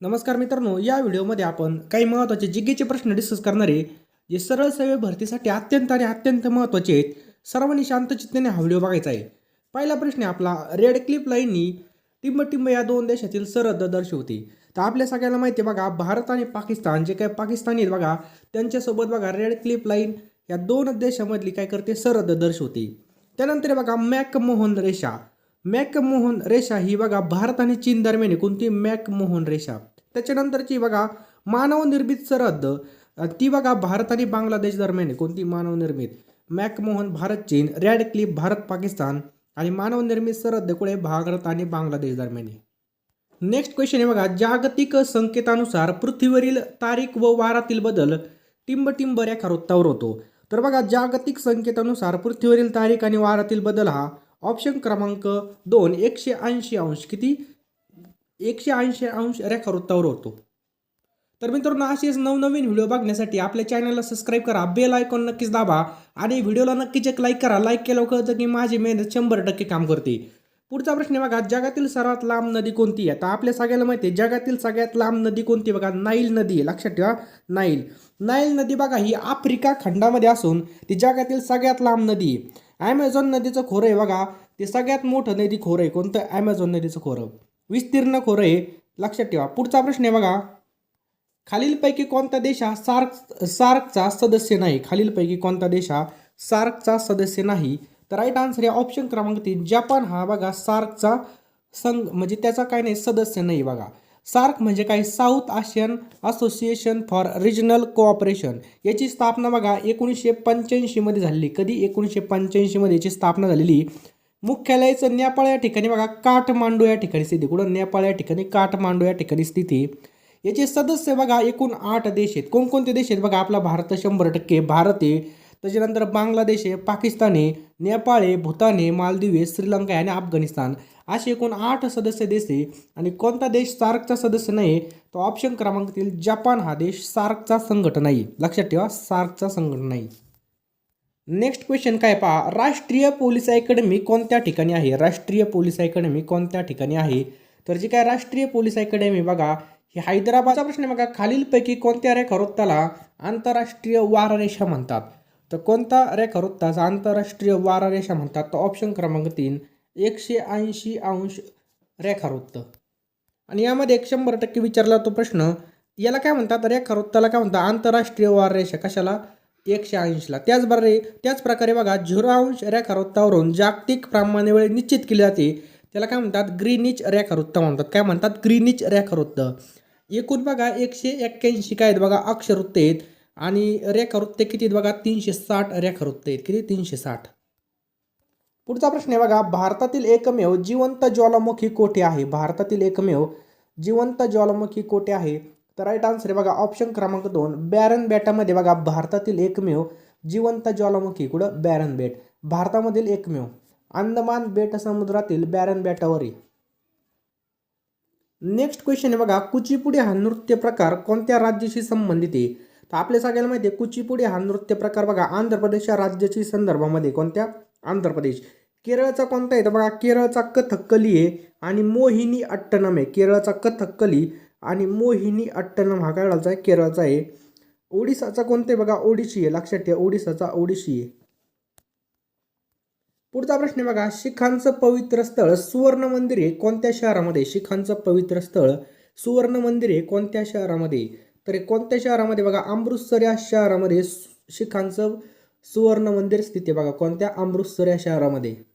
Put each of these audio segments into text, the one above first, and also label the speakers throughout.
Speaker 1: नमस्कार मित्रांनो या व्हिडिओमध्ये आपण काही महत्त्वाचे जिज्ञेचे प्रश्न डिस्कस करणार आहे जे सरळ सेवे भरतीसाठी अत्यंत आणि अत्यंत महत्त्वाचे आहेत सर्वांनी शांतचित्तेने हा व्हिडिओ बघायचा आहे. पहिला प्रश्न आहे आपला रेड क्लिप लाईननी टिंबटिंब या दोन देशातील सरहद दर्शवते. तर आपल्या सगळ्यांना माहिती आहे बघा भारत आणि पाकिस्तान जे काही पाकिस्तानी आहेत बघा त्यांच्यासोबत बघा रेड क्लिप लाईन या दोन देशामधली काय करते सरहद दर्शवते. त्यानंतर बघा मॅक मोहन रेषा. मॅकमोहन रेषा ही बघा भारत आणि चीन दरम्यान आहे. कोणती? मॅकमोहन रेषा त्याच्यानंतरची बघा मानवनिर्मित सरहद्द ती बघा भारत आणि बांगलादेश दरम्यान आहे. कोणती? मानवनिर्मित मॅकमोहन भारत चीन. Radcliffe Bharat Pakistan. आणि मानवनिर्मित सरहद्द कुठे? भारत आणि बांगलादेश दरम्यान आहे. नेक्स्ट क्वेश्चन आहे बघा. जागतिक संकेतानुसार पृथ्वीवरील तारीख व वारातील बदल टिंबटिंब रेखावृत्तावर होतो. तर बघा जागतिक संकेतानुसार पृथ्वीवरील तारीख आणि वारातील बदल हा ऑप्शन क्रमांक दोन एकशे ऐंशी अंश किती? एकशे ऐंशी अंश रेखावृत्तावर होतो. तर मित्रांनो असेच नवनवीन व्हिडिओ बघण्यासाठी आपल्या चॅनलला सबस्क्राईब करा बेल आयकॉन नक्कीच दाबा आणि व्हिडिओला नक्कीच एक लाईक करा. लाईक केलं कळतं की माझी मेहनत शंभर टक्के काम करते. पुढचा प्रश्न आहे बघा जगातील सर्वात लांब नदी कोणती आहे? तर आपल्या सगळ्याला माहिती आहे जगातील सगळ्यात लांब नदी कोणती आहे बघा? नाईल नदी आहे लक्षात ठेवा. नाईल. नाईल नदी बघा ही आफ्रिका खंडामध्ये असून ती जगातील सगळ्यात लांब नदी आहे. ॲमेझॉन नदीचं खोरं आहे बघा. ते सगळ्यात मोठं नदी खोरं आहे. कोणतं? ॲमेझॉन नदीचं खोरं. विस्तीर्ण खोरं आहे. लक्षात ठेवा. पुढचा प्रश्न आहे बघा. खालीलपैकी कोणता देश हा सार्क सार्कचा सदस्य नाही? खालीलपैकी कोणता देश हा सार्कचा सदस्य नाही? तर राईट आन्सर आहे ऑप्शन क्रमांक तीन. जपान हा बघा सार्कचा संघ म्हणजे त्याचा काय नाही सदस्य नाही बघा. सार्क म्हणजे काय South Asian Association for Regional Cooperation. याची स्थापना बघा एकोणीसशे पंच्याऐंशीमध्ये झालेली. कधी एकोणीसशे पंच्याऐंशीमध्ये याची स्थापना झालेली? मुख्यालयाचं नेपाळ या ठिकाणी बघा काठमांडू या ठिकाणी स्थिती. कुठं? नेपाळ या ठिकाणी काठमांडू या ठिकाणी स्थिती. याचे सदस्य बघा एकूण आठ देश आहेत. कोणकोणते देश आहेत? बघा आपला भारत शंभर टक्के भारत आहे. त्याच्यानंतर बांगलादेश आहे पाकिस्तान आहे नेपाळ आहे भूतान आहे मालदीव आहे श्रीलंका आहे आणि अफगाणिस्तान. असे एकूण आठ सदस्य देश आहे. आणि कोणता देश सार्कचा सदस्य नाही तो ऑप्शन क्रमांकातील जपान हा देश सार्कचा संघटन आहे. लक्षात ठेवा सार्कचा संघटन आहे. नेक्स्ट क्वेश्चन काय पहा राष्ट्रीय पोलीस अकॅडमी कोणत्या ठिकाणी आहे? राष्ट्रीय पोलीस अकॅडमी कोणत्या ठिकाणी आहे? तर जी काय राष्ट्रीय पोलीस अकॅडमी बघा ही हैदराबादचा प्रश्न आहे बघा खालीलपैकी कोणत्या रेखावृत्ताला आंतरराष्ट्रीय वाररेषा म्हणतात? तर कोणता रेखावृत्ताचा आंतरराष्ट्रीय वाररेषा म्हणतात? तर ऑप्शन क्रमांक तीन एकशे ऐंशी अंश रेखावृत्त. आणि यामध्ये एक शंभर टक्के विचारला तो प्रश्न याला काय म्हणतात? रेखावृत्ताला काय म्हणतात? आंतरराष्ट्रीय वाररेषा कशाला? एकशे ऐंशीला. त्याचबरोबर त्याचप्रकारे बघा झिरो अंश रेखावृत्तावरून जागतिक प्रमाणे वेळ निश्चित केली जाते. त्याला काय म्हणतात? ग्रीनिच रेखावृत्त म्हणतात. काय म्हणतात? ग्रीनिच रेखावृत्त. एकूण बघा एकशे एक्क्याऐंशी काय आहेत? बघा अक्षरवृत्त आहेत. आणि रेखावृत्ते किती बघा तीनशे साठ रेखावृत्त आहेत. किती? तीनशे साठ. पुढचा प्रश्न आहे बघा भारतातील एकमेव जिवंत ज्वालामुखी कोठे आहे? भारतातील एकमेव जिवंत ज्वालामुखी कोठे आहे? तर राईट आन्सर आहे बघा ऑप्शन क्रमांक दोन बॅरन बेटामध्ये बघा भारतातील एकमेव जिवंत ज्वालामुखी कुठं? बॅरन बेट भारतामधील एकमेव अंदमान बेट समुद्रातील बॅरन बेटावर नेक्स्ट क्वेश्चन आहे बघा कुचीपुडी हा नृत्य प्रकार कोणत्या राज्याशी संबंधित आहे? तर आपल्या सगळ्यांना माहिती आहे कुचिपुडी हा नृत्य प्रकार बघा आंध्र प्रदेश या राज्याची संदर्भामध्ये कोणत्या? आंध्र प्रदेश. केरळचा कोणता आहे बघा केरळचा कथक्कली आहे आणि मोहिनी अट्टनम आहे. केरळचा कथक्कली आणि मोहिनी अट्टनम हा काय आहे केरळचा आहे. ओडिसाचा कोणता आहे बघा? ओडिशी आहे. लक्षात ठेवा ओडिसाचा ओडिशी आहे. पुढचा प्रश्न आहे बघा शिखांचं पवित्र स्थळ सुवर्ण मंदिर आहे कोणत्या शहरामध्ये? शिखांचं पवित्र स्थळ सुवर्ण मंदिर आहे कोणत्या शहरामध्ये? तर कोणत्या शहरामध्ये बघा? अमृतसर या शहरामध्ये सु- शिखांचं सुवर्ण मंदिर स्थित आहे बघा. कोणत्या? अमृतसर या शहरामध्ये.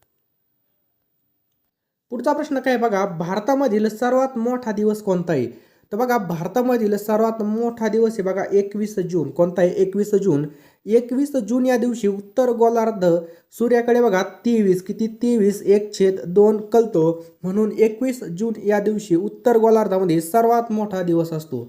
Speaker 1: पुढचा प्रश्न काय बघा भारतामधील सर्वात मोठा दिवस कोणता आहे तर बघा भारतामधील सर्वात मोठा दिवस आहे बघा एकवीस जून. कोणता आहे एकवीस जून. एकवीस जून या दिवशी उत्तर गोलार्ध सूर्याकडे बघा तेवीस. किती? तेवीस. एक छेद दोन कलतो. म्हणून एकवीस जून या दिवशी उत्तर गोलार्धामध्ये सर्वात मोठा दिवस असतो.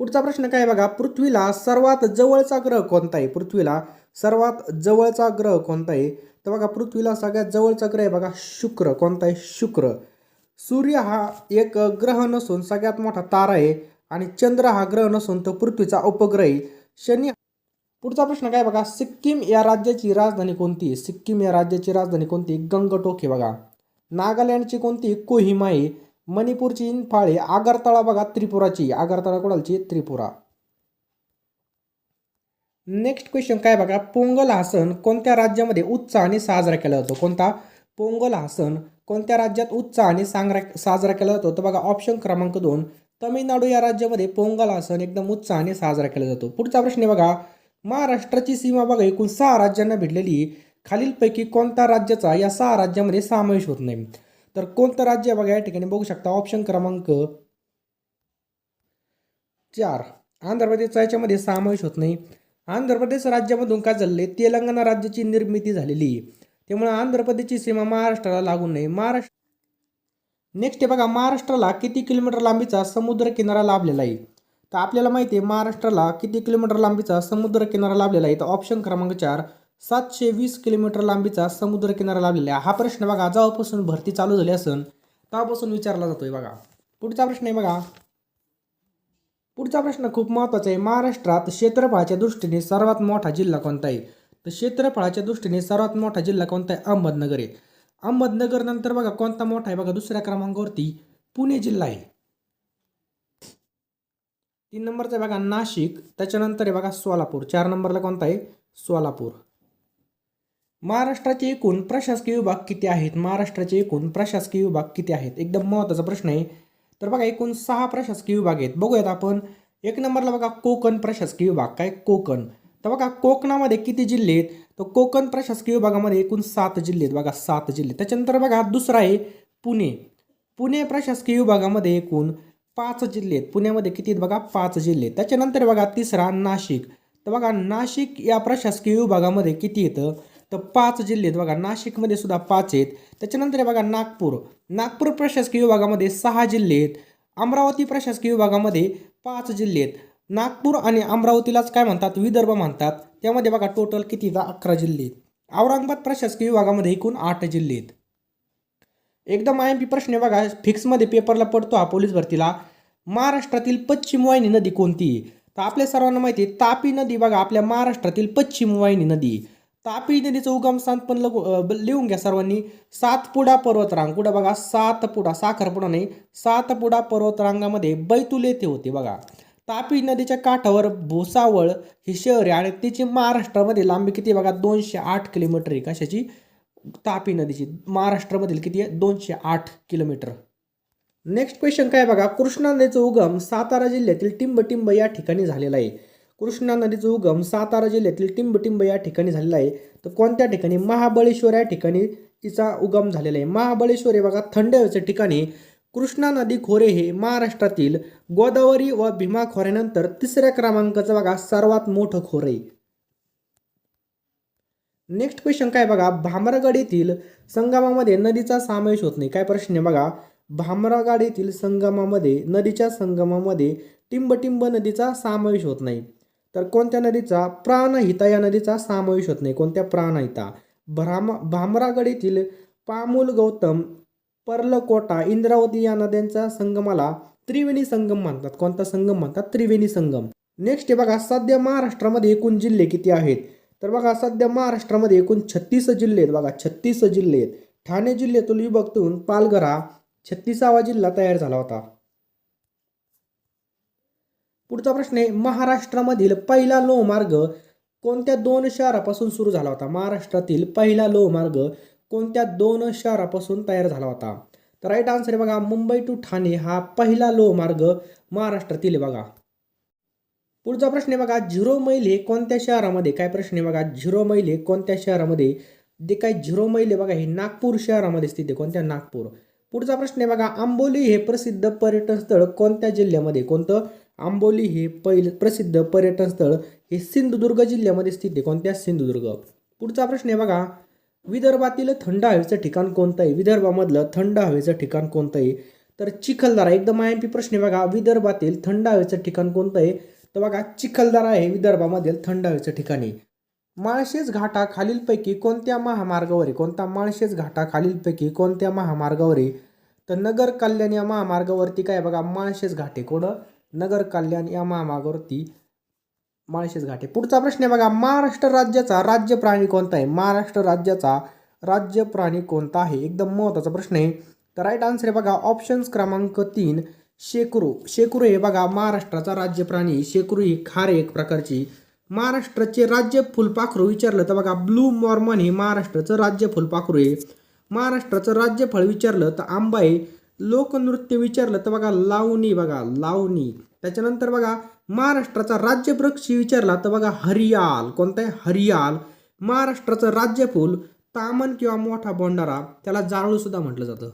Speaker 1: पुढचा प्रश्न काय आहे बघा पृथ्वीला सर्वात जवळचा ग्रह कोणता आहे पृथ्वीला सर्वात जवळचा ग्रह कोणता आहे तर बघा पृथ्वीला सगळ्यात जवळचा ग्रह आहे बघा शुक्र. कोणता आहे शुक्र. सूर्य हा एक ग्रह नसून सगळ्यात मोठा तारा आहे आणि चंद्र हा ग्रह नसून तो पृथ्वीचा उपग्रह. आहे शनी पुढचा प्रश्न काय बघा सिक्कीम या राज्याची राजधानी कोणती आहे? सिक्कीम या राज्याची राजधानी कोणती गंगटोक आहे बघा. नागालँडची कोणती? कोहिमा आहे. मणिपूरची इन्फाळे आगरतळा बघा त्रिपुराची. आगरतळा कोणाची त्रिपुरा. नेक्स्ट क्वेश्चन काय बघा? पोंगल हा सण कोणत्या राज्यामध्ये उत्साहाने साजरा केला जातो? कोणता? पोंगल हा सण कोणत्या राज्यात उत्साहाने सांगरा साजरा केला जातो? तर बघा ऑप्शन क्रमांक दोन. तमिळनाडू या राज्यामध्ये पोंगल हा सण एकदम उत्साहाने साजरा केला जातो. पुढचा प्रश्न आहे बघा. महाराष्ट्राची सीमा बघा एकूण सहा राज्यांना भेटलेली. खालीलपैकी कोणत्या राज्याचा या सहा राज्यामध्ये समावेश होत नाही? तर कोणतं राज्य बघा या ठिकाणी बघू शकता. ऑप्शन क्रमांक चार. आंध्र प्रदेशचा याच्यामध्ये समावेश होत नाही. आंध्र प्रदेश राज्यामधून काय चालले तेलंगणा राज्याची निर्मिती झालेली. आहे त्यामुळे आंध्र प्रदेशची सीमा महाराष्ट्राला लागू नये. महाराष्ट्र नेक्स्ट आहे बघा महाराष्ट्राला किती किलोमीटर लांबीचा समुद्र किनारा लाभलेला आहे? तर आपल्याला माहिती आहे महाराष्ट्राला किती किलोमीटर लांबीचा समुद्र किनारा लाभलेला आहे? तर ऑप्शन क्रमांक चार सातशे वीस किलोमीटर लांबीचा समुद्र किनारा लाभलेला आहे. हा प्रश्न बघा जेव्हापासून भरती चालू झाली असेल तेव्हापासून विचारला जातोय बघा. पुढचा प्रश्न आहे बघा पुढचा प्रश्न खूप महत्त्वाचा आहे. महाराष्ट्रात क्षेत्रफळाच्या दृष्टीने सर्वात मोठा जिल्हा कोणता आहे? तर क्षेत्रफळाच्या दृष्टीने सर्वात मोठा जिल्हा कोणता आहे? अहमदनगर आहे. अहमदनगर नंतर बघा कोणता मोठा आहे? बघा दुसऱ्या क्रमांकावरती पुणे जिल्हा आहे. तीन नंबरचा आहे बघा नाशिक. त्याच्यानंतर आहे बघा सोलापूर. चार नंबरला कोणता आहे? सोलापूर. महाराष्ट्राचे एकूण प्रशासकीय विभाग किती आहेत? महाराष्ट्राचे एकूण प्रशासकीय विभाग किती आहेत? एकदम महत्त्वाचा प्रश्न आहे. तर बघा एकूण सहा प्रशासकीय विभाग आहेत. बघूयात आपण. एक नंबरला बघा कोकण प्रशासकीय विभाग. काय? कोकण. तर बघा कोकणामध्ये किती जिल्हे आहेत? तर कोकण प्रशासकीय विभागामध्ये एकूण सात जिल्हे आहेत. बघा सात जिल्हे. त्याच्यानंतर बघा दुसरा आहे पुणे. पुणे प्रशासकीय विभागामध्ये एकूण पाच जिल्हे आहेत. पुण्यामध्ये किती आहेत? बघा पाच जिल्हे आहेत. त्याच्यानंतर बघा तिसरा नाशिक. तर बघा नाशिक या प्रशासकीय विभागामध्ये किती येतं? तर पाच जिल्हे आहेत बघा नाशिकमध्ये सुद्धा पाच आहेत. त्याच्यानंतर आहे बघा नागपूर. नागपूर प्रशासकीय विभागामध्ये सहा जिल्हे आहेत. अमरावती प्रशासकीय विभागामध्ये पाच जिल्हे आहेत. नागपूर आणि अमरावतीलाच काय म्हणतात? विदर्भ म्हणतात. त्यामध्ये बघा टोटल किती अकरा जिल्हे आहेत. औरंगाबाद प्रशासकीय विभागामध्ये एकूण आठ जिल्हे आहेत. एकदम आय एम पी प्रश्न आहे बघा फिक्समध्ये पेपरला पडतो हा पोलीस भरतीला. महाराष्ट्रातील पश्चिम वाहिनी नदी कोणती? आहे? तर आपल्या सर्वांना माहिती आहे तापी नदी बघा आपल्या महाराष्ट्रातील पश्चिम वाहिनी नदी. आहे. तापी नदीचं उगमस्थान पण लघु लिहून घ्या सर्वांनी. सातपुडा पर्वतरांग. कुठं बघा? सातपुडा साखरपुडा नाही. सातपुडा पर्वतरांगामध्ये बैतूल येथे होते बघा. तापी नदीच्या काठावर भुसावळ ही शहर आहे आणि तिची महाराष्ट्रामध्ये लांबी किती बघा? दोनशे आठ किलोमीटर आहे. कशाची? तापी नदीची. महाराष्ट्रामधील किती आहे? दोनशे आठ किलोमीटर. नेक्स्ट क्वेश्चन काय बघा? कृष्णा नदीचा उगम सातारा जिल्ह्यातील टिंबटिंब या ठिकाणी झालेला आहे. कृष्णा नदीचा उगम सातारा जिल्ह्यातील टिंबटिंब या ठिकाणी झालेला आहे. तर कोणत्या ठिकाणी? महाबळेश्वर या ठिकाणी तिचा उगम झालेला आहे. महाबळेश्वर हे बघा थंड हवेच्या ठिकाणी कृष्णा नदी खोरे हे महाराष्ट्रातील गोदावरी व भीमा खोऱ्यानंतर तिसऱ्या क्रमांकाचं बघा सर्वात मोठं खोरे आहे. नेक्स्ट क्वेश्चन काय बघा भामरागड येथील संगमामध्ये नदीचा समावेश होत नाही. काय प्रश्न आहे बघा भामरागड येथील संगमामध्ये नदीच्या संगमामध्ये टिंबटिंब नदीचा समावेश होत नाही. तर कोणत्या नदीचा? प्राणहिता या नदीचा समावेश होत नाही. कोणत्या? प्राणहिता. भ्राम भामरागड येथील पामुल गौतम पर्लकोटा इंद्रावती या नद्यांच्या संगमाला त्रिवेणी संगम म्हणतात. कोणता संगम म्हणतात? त्रिवेणी संगम. नेक्स्ट बघा सध्या महाराष्ट्रामध्ये एकूण जिल्हे किती आहेत? तर बघा सध्या महाराष्ट्रामध्ये एकूण छत्तीस जिल्हे आहेत बघा. छत्तीस जिल्हे आहेत. ठाणे जिल्ह्यातून विभक्तून पालघर हा छत्तीसावा जिल्हा तयार झाला होता. पुढचा प्रश्न आहे महाराष्ट्रामधील पहिला लोहमार्ग कोणत्या दोन शहरापासून सुरू झाला होता? महाराष्ट्रातील पहिला लोहमार्ग कोणत्या दोन शहरापासून तयार झाला होता? तर राईट आन्सर आहे बघा मुंबई टू ठाणे हा पहिला लोहमार्ग महाराष्ट्रातील बघा. पुढचा प्रश्न आहे बघा झिरो मैल हे कोणत्या शहरामध्ये? काय प्रश्न आहे बघा झिरो मैल हे कोणत्या शहरामध्ये? जे काय झिरो मैल आहे बघा हे नागपूर शहरामध्ये स्थित आहे. कोणत्या? नागपूर. पुढचा प्रश्न आहे बघा आंबोली हे प्रसिद्ध पर्यटन स्थळ कोणत्या जिल्ह्यामध्ये? कोणतं? आंबोली हे पहिले प्रसिद्ध पर्यटन स्थळ हे सिंधुदुर्ग जिल्ह्यामध्ये स्थित आहे. कोणत्या? सिंधुदुर्ग. पुढचा प्रश्न आहे बघा. विदर्भातील थंड हवेचं ठिकाण कोणतं आहे? विदर्भामधलं थंड हवेचं ठिकाण कोणतं आहे? तर चिखलदरा एकदम आय एम पी प्रश्न आहे बघा. विदर्भातील थंड हवेचं ठिकाण कोणतं आहे? तर बघा चिखलदरा हे विदर्भामधील थंड हवेचं ठिकाण आहे. माळशेज घाटा खालीलपैकी कोणत्या महामार्गावर आहे? कोणता माळशेज घाटा खालीलपैकी कोणत्या महामार्गावर आहे? तर नगर कल्याण या महामार्गावरती काय बघा? माळशेज घाटे कोणं? नगर कल्याण या महामार्गावरती माळशेज घाटे पुढचा प्रश्न आहे बघा महाराष्ट्र राज्याचा राज्य प्राणी कोणता आहे? महाराष्ट्र राज्याचा राज्य प्राणी कोणता आहे? एकदम महत्त्वाचा प्रश्न आहे. तर राईट आन्सर आहे बघा ऑप्शन्स क्रमांक तीन शेकरू. शेकरू हे बघा महाराष्ट्राचा राज्य प्राणी शेकरू ही खारे एक प्रकारची महाराष्ट्राचे राज्य फुलपाखरू विचारलं तर बघा ब्लू मॉर्मन हे महाराष्ट्राचं राज्य फुलपाखरू आहे. महाराष्ट्राचं राज्य फळ विचारलं तर आंबा आहे. लोकनृत्य विचारलं तर बघा लावणी बघा लावणी. त्याच्यानंतर बघा महाराष्ट्राचा राज्य वृक्ष विचारला तर बघा हरियाल. कोणता आहे हरियाल. महाराष्ट्राचं राज्यफूल तामन किंवा मोठा बोंडारा त्याला जाळूसुद्धा म्हटलं जातं.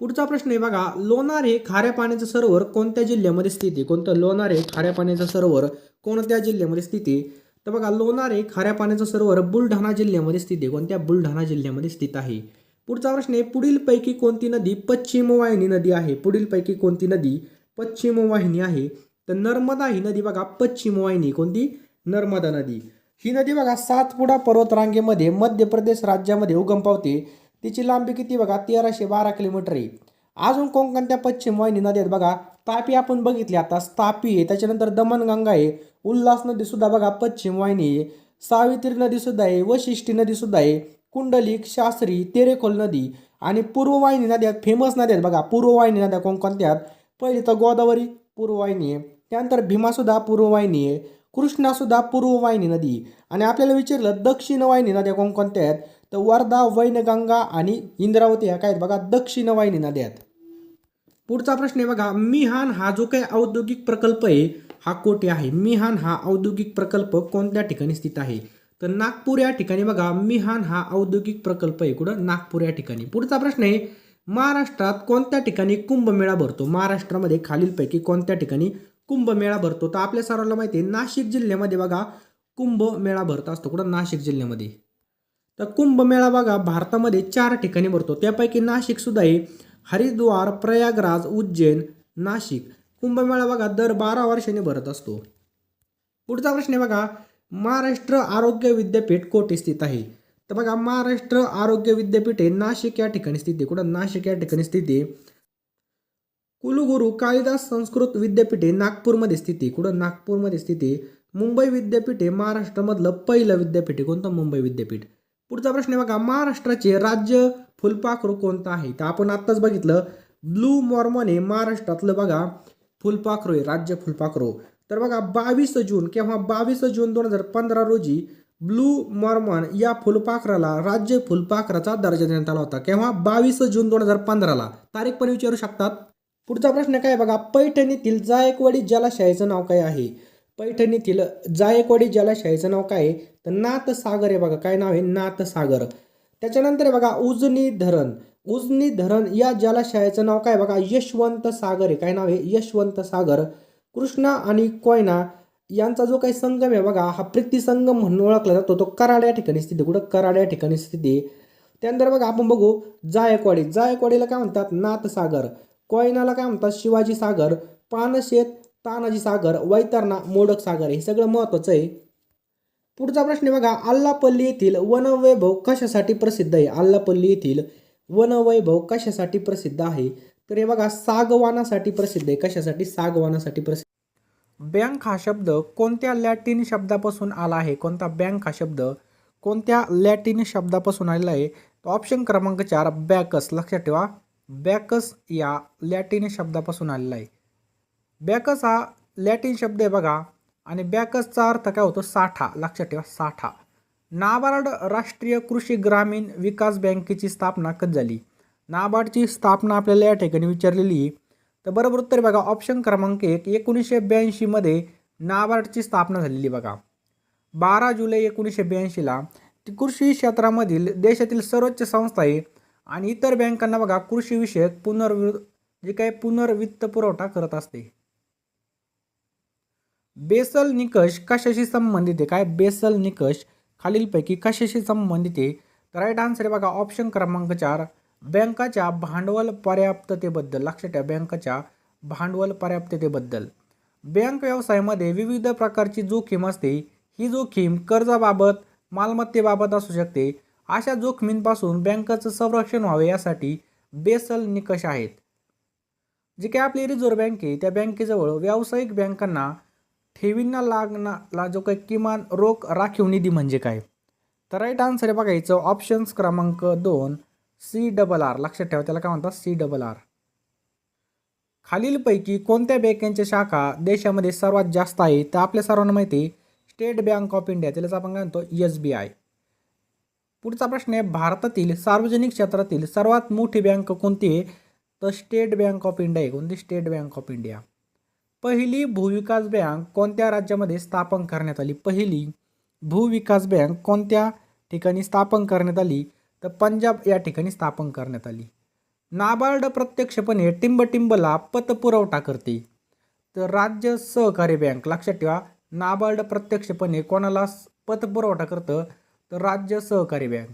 Speaker 1: पुढचा प्रश्न आहे बघा लोणार हे खाऱ्या पाण्याचं सरोवर कोणत्या जिल्ह्यामध्ये स्थित आहे? कोणतं? लोणार हे खाऱ्या पाण्याचं सरोवर कोणत्या जिल्ह्यामध्ये स्थित आहे? तर बघा लोणार हे खाऱ्या पाण्याचं सरोवर बुलढाणा जिल्ह्यामध्ये स्थित आहे. कोणत्या? बुलढाणा जिल्ह्यामध्ये स्थित आहे. पुढचा प्रश्न आहे पुढीलपैकी कोणती नदी पश्चिम वाहिनी नदी आहे? पुढीलपैकी कोणती नदी पश्चिम वाहिनी आहे? तर नर्मदा ही नदी बघा पश्चिम वाहिनी कोणती? नर्मदा नदी. ही नदी बघा सातपुडा पर्वतरांगेमध्ये मध्य प्रदेश राज्यामध्ये उगम पावते तिची लांबी किती बघा? तेराशे बारा किलोमीटर आहे. अजून कोणकोणत्या पश्चिम वाहिनी नदी आहेत बघा? तापी आपण बघितली आता. तापी आहे त्याच्यानंतर दमनगंगा आहे. उल्हास नदीसुद्धा बघा पश्चिम वाहिनी आहे. सावित्री नदीसुद्धा आहे. वशिष्ठी नदीसुद्धा आहे. कुंडलिक शास्त्री तेरेखोल नदी आणि पूर्ववाहिनी नद्या फेमस नद्या आहेत. बघा पूर्ववाहिनी नद्या कोणकोणत्या आहेत? पहिली तर गोदावरी पूर्ववाहिनी आहे. त्यानंतर भीमासुद्धा पूर्ववाहिनी आहे. कृष्णासुद्धा पूर्ववाहिनी नदी. आणि आपल्याला विचारलं दक्षिण वाहिनी नद्या कोणकोणत्या आहेत? तर वर्धा वैनगंगा आणि इंद्रावती ह्या काय आहेत? बघा दक्षिण वाहिनी नद्या आहेत. पुढचा प्रश्न आहे बघा मिहान हा जो काही औद्योगिक प्रकल्प आहे हा कोठे आहे? मिहान हा औद्योगिक प्रकल्प कोणत्या ठिकाणी स्थित आहे? तर नागपूर या ठिकाणी बघा मिहान हा औद्योगिक प्रकल्प आहे कुठं? नागपूर या ठिकाणी. पुढचा प्रश्न आहे महाराष्ट्रात कोणत्या ठिकाणी कुंभमेळा भरतो? महाराष्ट्रामध्ये खालीलपैकी कोणत्या ठिकाणी कुंभमेळा भरतो? तर आपल्या सर्वांना माहिती आहे नाशिक जिल्ह्यामध्ये बघा कुंभमेळा भरत असतो कुठं? नाशिक जिल्ह्यामध्ये. तर कुंभमेळा बघा भारतामध्ये चार ठिकाणी भरतो. त्यापैकी नाशिक सुद्धा आहे हरिद्वार प्रयागराज उज्जैन नाशिक. कुंभमेळा बघा दर बारा वर्षाने भरत असतो. पुढचा प्रश्न आहे बघा महाराष्ट्र आरोग्य विद्यापीठ कोठे स्थित आहे? तर बघा महाराष्ट्र आरोग्य विद्यापीठ हे नाशिक या ठिकाणी स्थित आहे. कुठं? नाशिक या ठिकाणी स्थित आहे. कुलगुरू कालिदास संस्कृत विद्यापीठ हे नागपूरमध्ये स्थित आहे. कुठं? नागपूरमध्ये स्थित आहे. मुंबई विद्यापीठ हे महाराष्ट्रामधलं पहिलं विद्यापीठ आहे. कोणतं? मुंबई विद्यापीठ. पुढचा प्रश्न आहे बघा. महाराष्ट्राचे राज्य फुलपाखरू कोणतं आहे? तर आपण आत्ताच बघितलं. ब्लू मॉर्मन हे महाराष्ट्रातलं बघा फुलपाखरू आहे. राज्य फुलपाखरू. तर बघा बावीस जून केव्हा बावीस जून दोन हजार पंधरा रोजी ब्लू मॉर्मन या फुलपाखराला राज्य फुलपाखराचा दर्जा देण्यात आला होता. केव्हा? बावीस जून दोन हजार पंधराला. तारीख पण विचारू शकतात. पुढचा प्रश्न काय बघा? पैठणीतील जायकवाडी जलाशयाचं नाव काय आहे? पैठणीतील जायकवाडी जलाशयाचं नाव काय आहे? तर नाथसागर आहे बघा. काय नाव आहे? नाथसागर. त्याच्यानंतर बघा उजनी धरण. उजनी धरण या जलाशयाचं नाव काय आहे बघा? यशवंत सागर आहे. काय नाव आहे? यशवंत सागर. कृष्णा आणि कोयना यांचा जो काही संगम आहे बघा हा प्रीती संगम म्हणून ओळखला जातो. तो कराड या ठिकाणी स्थिती कुठं? कराड या ठिकाणी स्थिती त्यानंतर बघा आपण बघू जायकवाडी. जायकवाडीला काय म्हणतात? नाथसागर. कोयनाला काय म्हणतात? शिवाजी सागर पानशेत तानाजी सागर वैतरणा मोडक सागर. हे सगळं महत्त्वाचं आहे. पुढचा प्रश्न आहे बघा आल्लापल्ली येथील वनवैभव कशासाठी प्रसिद्ध आहे? आल्लापल्ली येथील वनवैभव कशासाठी प्रसिद्ध आहे? तर हे बघा सागवानासाठी प्रसिद्ध आहे. कशासाठी? सागवानासाठी प्रसिद्ध बँक हा शब्द कोणत्या लॅटिन शब्दापासून आला आहे? कोणता बँक हा शब्द कोणत्या लॅटिन शब्दापासून आलेला आहे? तर ऑप्शन क्रमांक चार बॅकस. लक्षात ठेवा बॅकस या लॅटिन शब्दापासून आलेला आहे. बॅकस हा लॅटिन शब्द आहे बघा आणि बॅकसचा अर्थ काय होतो? साठा. लक्षात ठेवा साठा. नाबार्ड राष्ट्रीय कृषी ग्रामीण विकास बँकेची स्थापना कधी झाली? नाबार्डची स्थापना आपल्याला या ठिकाणी विचारलेली तर बरोबर उत्तर बघा ऑप्शन क्रमांक एक एकोणीसशे ब्याऐंशीमध्ये नाबार्डची स्थापना झालेली बघा. बारा जुलै एकोणीसशे ब्याऐंशीला ती कृषी क्षेत्रामधील देशातील सर्वोच्च संस्था आहे आणि इतर बँकांना बघा कृषीविषयक पुनर्वि जे काही पुनर्वित्त पुरवठा करत असते. बेसल निकष कशाशी संबंधित आहे? काय बेसल निकष खालीलपैकी कशाशी संबंधित आहे? तर राईट आन्सर आहे बघा ऑप्शन क्रमांक चार बँकाच्या भांडवल पर्याप्ततेबद्दल लक्षात ठेवा बँकाच्या भांडवल पर्याप्ततेबद्दल. बँक व्यवसायामध्ये विविध प्रकारची जोखीम असते. ही जोखीम कर्जाबाबत मालमत्तेबाबत असू शकते. अशा जोखमींपासून बँकाचं संरक्षण व्हावे यासाठी बेसल निकष आहेत. जे काही आपली रिझर्व्ह बँक आहे त्या बँकेजवळ व्यावसायिक बँकांना ठेवींना लागणारा जो काही किमान रोख राखीव निधी म्हणजे काय? तर राईट आन्सर आहे बघायचं ऑप्शन्स क्रमांक दोन. सी डबल आर लक्षात ठेवा त्याला काय म्हणतात? सी डबल आर खालीलपैकी कोणत्या बँकेच्या शाखा देशामध्ये सर्वात जास्त आहे तर आपल्या सर्वांना माहिती आहे स्टेट बँक ऑफ इंडिया त्यालाच आपण काय म्हणतो? S B I. पुढचा प्रश्न आहे भारतातील सार्वजनिक क्षेत्रातील सर्वात मोठी बँक कोणती आहे? तर स्टेट बँक ऑफ इंडिया आहे कोणती? State Bank of India. पहिली भूविकास बँक कोणत्या राज्यामध्ये स्थापन करण्यात आली? पहिली भूविकास बँक कोणत्या ठिकाणी स्थापन करण्यात आली? तर पंजाब या ठिकाणी स्थापन करण्यात आली. नाबार्ड प्रत्यक्षपणे टिंबटिंबला पतपुरवठा करते. तर राज्य सहकारी बँक लक्षात ठेवा नाबार्ड प्रत्यक्षपणे कोणाला पतपुरवठा करतं? तर राज्य सहकारी बँक.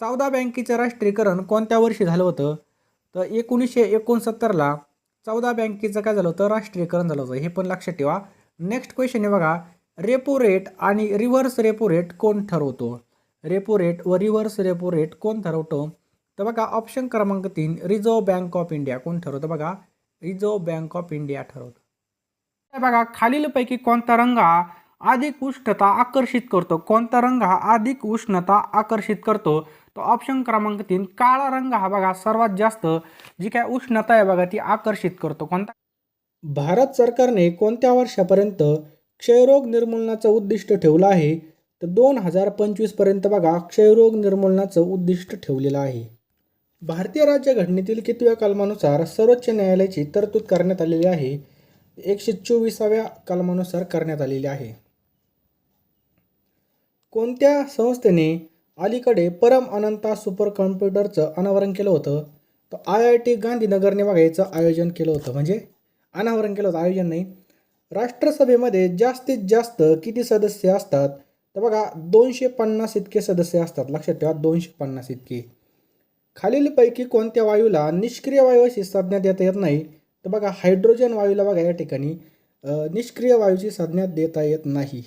Speaker 1: चौदा बँकेचं राष्ट्रीयकरण कोणत्या वर्षी झालं होतं? तर एकोणीसशे एकोणसत्तरला चौदा बँकेचं काय झालं होतं? राष्ट्रीयकरण झालं होतं. हे पण लक्षात ठेवा. नेक्स्ट क्वेश्चन आहे बघा. रेपो रेट आणि रिव्हर्स रेपो रेट कोण ठरवतो? रेपो रेट व रिव्हर्स रेपो रेट कोण ठरवतो? तर बघा ऑप्शन क्रमांक तीन रिझर्व्ह बँक ऑफ इंडिया कोण ठरवतं? बघा रिझर्व्ह बँक ऑफ इंडिया ठरवतं. हे बघा खालीलपैकी कोणता रंग हा अधिक उष्णता आकर्षित करतो? कोणता रंग हा अधिक उष्णता आकर्षित करतो? तो ऑप्शन क्रमांक तीन काळा रंग हा बघा सर्वात जास्त जी काय उष्णता आहे बघा ती आकर्षित करतो. कोणता? भारत सरकारने कोणत्या वर्षापर्यंत क्षयरोग निर्मूलनाचं उद्दिष्ट ठेवलं आहे? तर दोन हजार पंचवीसपर्यंत बघा क्षयरोग निर्मूलनाचं उद्दिष्ट ठेवलेलं आहे. भारतीय राज्यघटनेतील कितव्या कलमानुसार सर्वोच्च न्यायालयाची तरतूद करण्यात आलेली आहे. एकशे चोवीसाव्या कलमानुसार करण्यात आलेली आहे. कोणत्या संस्थेने अलीकडे परम अनंता सुपर कॉम्प्युटरचं अनावरण केलं होतं? तर आय आय टी गांधीनगरने बघा याचं आयोजन केलं होतं. म्हणजे अनावरण केलं होतं आयोजन नाही. राष्ट्रसभेमध्ये जास्तीत जास्त किती सदस्य असतात? तर बघा दोनशे पन्नास इतके सदस्य असतात. लक्षात ठेवा दोनशे पन्नास इतके. खालीलपैकी कोणत्या वायूला निष्क्रिय वायू अशी संज्ञा देता येत नाही? तर बघा हायड्रोजन वायूला बघा या ठिकाणी निष्क्रिय वायूची संज्ञा देता येत नाही.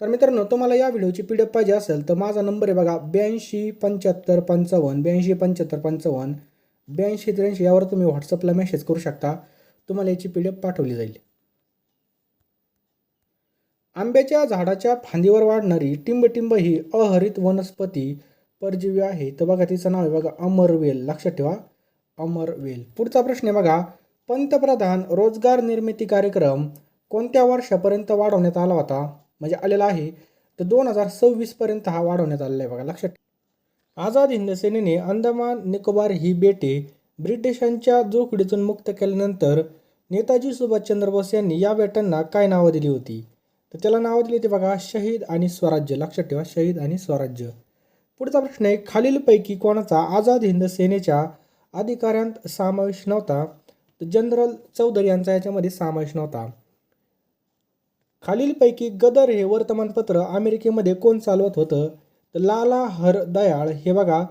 Speaker 1: तर मित्रांनो तुम्हाला या व्हिडिओची पी डी एफ पाहिजे असेल तर माझा नंबर आहे बघा ब्याऐंशी पंच्याहत्तर पंचावन्न ब्याऐंशी पंच्याहत्तर पंचावन्न ब्याऐंशी त्र्याऐंशी यावर तुम्ही व्हॉट्सअपला मेसेज करू शकता. तुम्हाला याची पी डी एफ पाठवली जाईल. आंब्याच्या झाडाच्या फांदीवर वाढणारी टिंबटिंब ही अहरित वनस्पती परजीवी आहे. तर बघा तिचं नाव आहे बघा अमरवेल लक्षात ठेवा अमरवेल पुढचा प्रश्न आहे बघा पंतप्रधान रोजगार निर्मिती कार्यक्रम कोणत्या वर्षापर्यंत वाढवण्यात आला होता? म्हणजे आलेला आहे. तर दोन हजार सव्वीसपर्यंत हा वाढवण्यात आलेला आहे बघा लक्षात ठेवा. आझाद हिंद सेनेने अंदमान निकोबार ही बेटे ब्रिटिशांच्या जोखडीतून मुक्त केल्यानंतर नेताजी सुभाषचंद्र बोस यांनी या बेटांना काय नावं दिली होती? तर त्याला नावं दिली होती बघा शहीद आणि स्वराज्य. लक्षात ठेवा शहीद आणि स्वराज्य. पुढचा प्रश्न आहे खालीलपैकी कोणाचा आझाद हिंद सेनेच्या अधिकाऱ्यांत समावेश नव्हता? तर जनरल चौधरी यांचा याच्यामध्ये समावेश नव्हता. खालीलपैकी गदर हे वर्तमानपत्र अमेरिकेमध्ये कोण चालवत होतं? तर लाला हर दयाळ हे बघा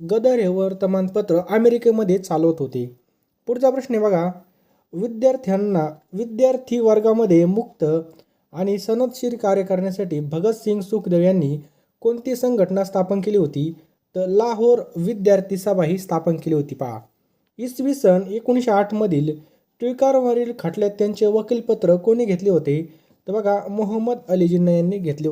Speaker 1: गदर हे वर्तमानपत्र अमेरिकेमध्ये चालवत होते. पुढचा प्रश्न आहे बघा विद्यार्थ्यांना विद्यार्थी वर्गामध्ये मुक्त आणि सनदशीर कार्य करण्यासाठी भगतसिंग सुखदेव यांनी कोणती संघटना स्थापन केली होती? तर लाहोर विद्यार्थी सभा ही स्थापन केली होती पहा. इसवी सन एकोणीसशे आठमधील ट्विकारवरील खटल्यात त्यांचे वकीलपत्र कोणी घेतले होते? तर बघा मोहम्मद अली जिन्ना यांनी घेतले